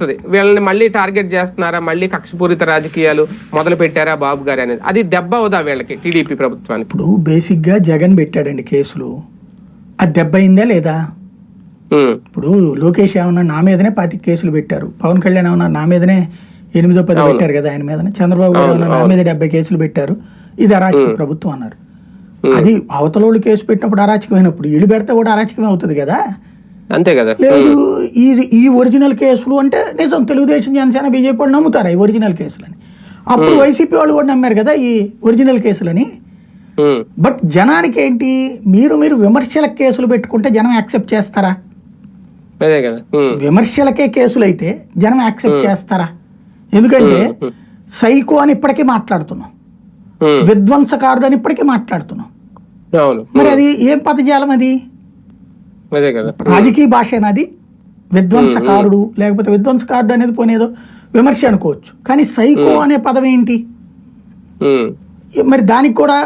వస్తుంది. వీళ్ళని మళ్ళీ టార్గెట్ చేస్తున్నారా? మళ్ళీ కక్షపూరిత రాజకీయాలు మొదలు పెట్టారా బాబు గారు అనేది? అది దెబ్బ అవుదా వీళ్ళకి టీడీపీ ప్రభుత్వానికి? ఇప్పుడు బేసిక్గా జగన్ పెట్టాడండి కేసులు. అది దెబ్బ అయిందా లేదా? ఇప్పుడు లోకేష్ ఏమన్నా నా మీదనే పాతి కేసులు పెట్టారు. పవన్ కళ్యాణ్ ఏమన్నా నా మీదనే ఎనిమిదో పది పెట్టారు కదా ఆయన మీదనే? చంద్రబాబు గారు నా మీద డెబ్బై కేసులు పెట్టారు. ఇది అరాచక ప్రభుత్వం అన్నారు. అది అవతలోళ్ళు కేసు పెట్టినప్పుడు అరాచకమైనప్పుడు ఇల్లు పెడితే కూడా అరాచకమే అవుతుంది కదా? అంతే కదా. లేదు ఇది ఈ ఒరిజినల్ కేసులు అంటే నిజం తెలుగుదేశం జనసేన బీజేపీ వాళ్ళు నమ్ముతారు ఈ ఒరిజినల్ కేసులని. అప్పుడు వైసీపీ వాళ్ళు కూడా నమ్మారు కదా ఈ ఒరిజినల్ కేసులని. బట్ జనానికి ఏంటి? మీరు మీరు విమర్శల కేసులు పెట్టుకుంటే జనం యాక్సెప్ట్ చేస్తారా? విమర్శలకే కేసులు అయితే జనం యాక్సెప్ట్ చేస్తారా? ఎందుకంటే సైకో అని ఇప్పటికీ మాట్లాడుతున్నాం. విధ్వంసకారుడు అని ఇప్పటికీ మాట్లాడుతున్నాం. మరి అది ఏం పదజాలం అది? రాజకీయ భాష అది విధ్వంసకారుడు లేకపోతే విధ్వంసకారుడు అనేది పోనేదో విమర్శ అనుకోవచ్చు. కానీ సైకో అనే పదం ఏంటి? మరి దానికి కూడా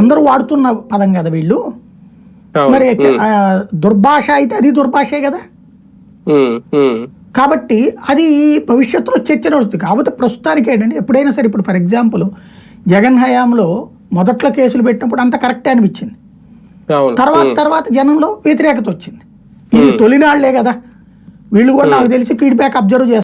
అందరూ వాడుతున్న పదం కదా వీళ్ళు. మరి దుర్భాష అయితే అది దుర్భాషే కదా? కాబట్టి అది భవిష్యత్తులో చర్చ నడుస్తుంది. కాకపోతే ప్రస్తుతానికి ఏంటంటే ఎప్పుడైనా సరే ఇప్పుడు ఫర్ ఎగ్జాంపుల్ జగన్ హయాంలో మొదట్లో కేసులు పెట్టినప్పుడు అంత కరెక్టే అనిపించింది. తర్వాత తర్వాత జనంలో వ్యతిరేకత వచ్చింది. ఇది తొలినాళ్ళే కదా. వీళ్ళు కూడా నాకు తెలిసి ఫీడ్బ్యాక్ అబ్జర్వ్ చేస్తారు.